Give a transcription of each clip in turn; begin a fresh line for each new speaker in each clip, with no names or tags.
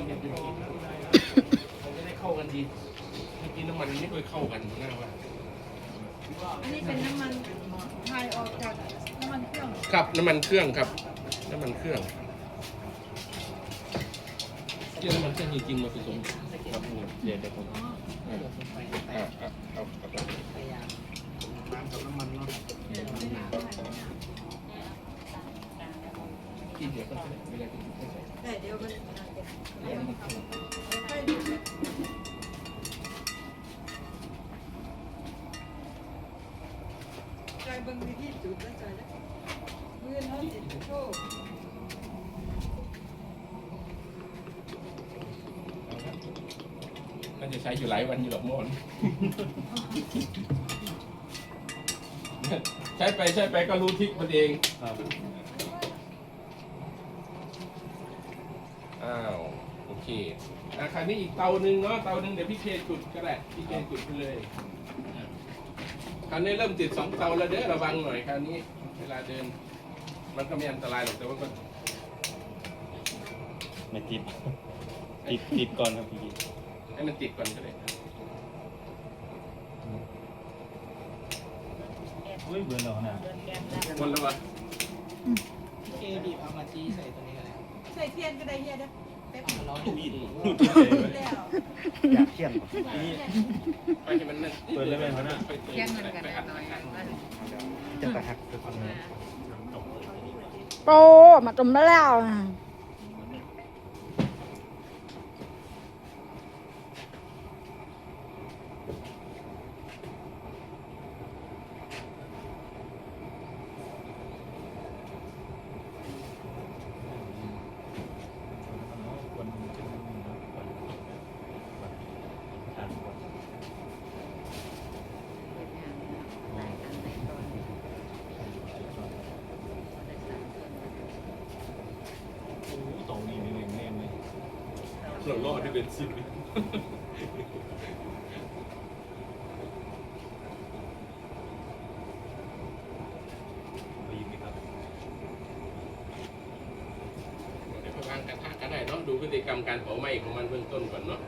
มันจะเป็นอย่างนี้มันจะได้เข้ากันดีเมื่อกี้น้ำมันมันไม่ค่อยเข้ากันหน้าว่า
อันนี้เป็นน้ำมันไทยออกจากน้ำมันเครื่อง
ครับน้ำมันเครื่องครับ น้ำมันเครื่องเกี่ยวน้ำมันเครื่องจริงๆมาผสมครับเดี๋ยวเดี๋ยวผม
อ๋อ
กินเดี๋
ยวก็ใส่ไม่ได้กินไม่ใส่
แต่เดี๋ยวมัน
เดี๋ยวมันเข้า
ใจเบิ่งวิธีจุดแล้วใจแล้วมือเขาจิตโชค
น่าจะใช้อยู่หลายวันอยู่หรอกโมอนใช้ไปใช้ไปก็รู้ทิกมันเอง
ครับ
อ้าวโอเคอะคราวนี้อีกเตาหนึ่งเนาะเตาหนึ่งเดี๋ยวพี่เคจุดก็ได้พี่เคจุดไปเลยคราวนี้เริ่มติดสองเตาแล้วเด้อระวังหน่อยคราวนี้ เวลาเดิน มันก็ไม่อันตรายหรอกแต่ว่าก็
ไม่ติด ติดติดก่อนครับพี่
ให้มันติดก่อนก็ได้
อุ้ยเบื่อแล้วนะ
คนแล้ววะ
เคบีบเอามาจี้ใส่ตัวนี้กันแล้ว
ใส่เทียนก็ได้เฮียเด้อเป๊ป
ร้อน
มีด
แล้ว
อยากเที่ยง
นี่
ไปให้มันนั่น
เปิดเลยไหมครับน่ะ
ไปปิด
เที่ยงมันกัน
ไป
แน่
อัด
นอน
อัด
ว่า
จะตะหักไปฟังเลย
โปมาตุ่มแล้วนะ
Lang war die Benzin. ดีไห
มครับ
เดี๋ยวไปวางกระทะก็ได้เนาะดูพฤติกรรมการเผาไหม้ของมันเบื้องต้นก่อนเนาะ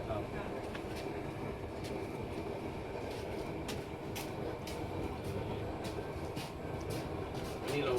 นี่เรา